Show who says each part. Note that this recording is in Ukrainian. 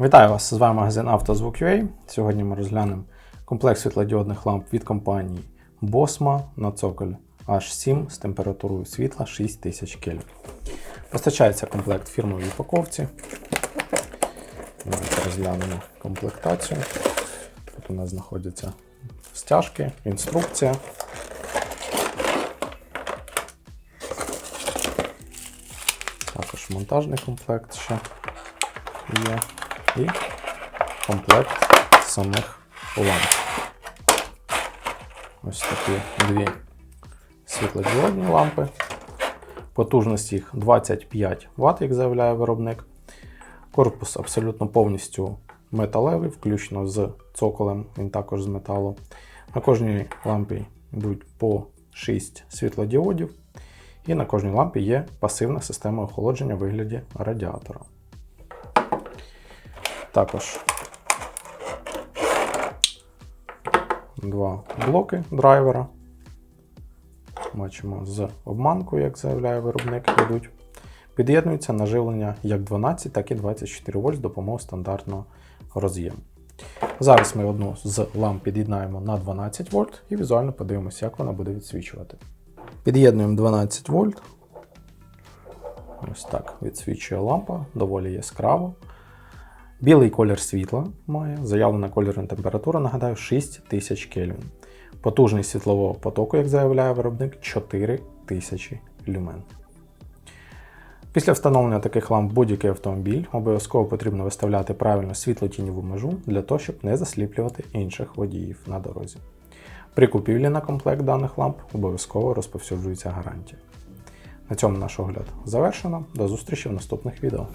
Speaker 1: Вітаю вас! З вами магазин «Автозвук.UA». Сьогодні ми розглянемо комплект світлодіодних ламп від компанії Bosma на цоколь H7 з температурою світла 6000 Кельвін. Постачається комплект в фірмовій упаковці. Давайте розглянемо комплектацію. Тут у нас знаходяться стяжки, інструкція. Також монтажний комплект ще є. І комплект самих ламп. Ось такі дві світлодіодні лампи. Потужність їх 25 Вт, як заявляє виробник. Корпус абсолютно повністю металевий, включно з цоколем, він також з металу. На кожній лампі йдуть по 6 світлодіодів. І на кожній лампі є пасивна система охолодження в вигляді радіатора. Також два блоки драйвера. Бачимо з обманкою, як заявляє виробник, йдуть. Під'єднується на живлення як 12, так і 24 вольт з допомогою стандартного роз'єму. Зараз ми одну з ламп під'єднаємо на 12 вольт і візуально подивимося, як вона буде відсвічувати. Під'єднуємо 12 вольт. Ось так відсвічує лампа, доволі яскраво. Білий колір світла має, заявлена кольорна температура, нагадаю, 6000 Кельвін. Потужність світлового потоку, як заявляє виробник, 4000 люмен. Після встановлення таких ламп будь-який автомобіль обов'язково потрібно виставляти правильно світлотіньову межу для того, щоб не засліплювати інших водіїв на дорозі. При купівлі на комплект даних ламп обов'язково розповсюджується гарантія. На цьому наш огляд завершено. До зустрічі в наступних відео.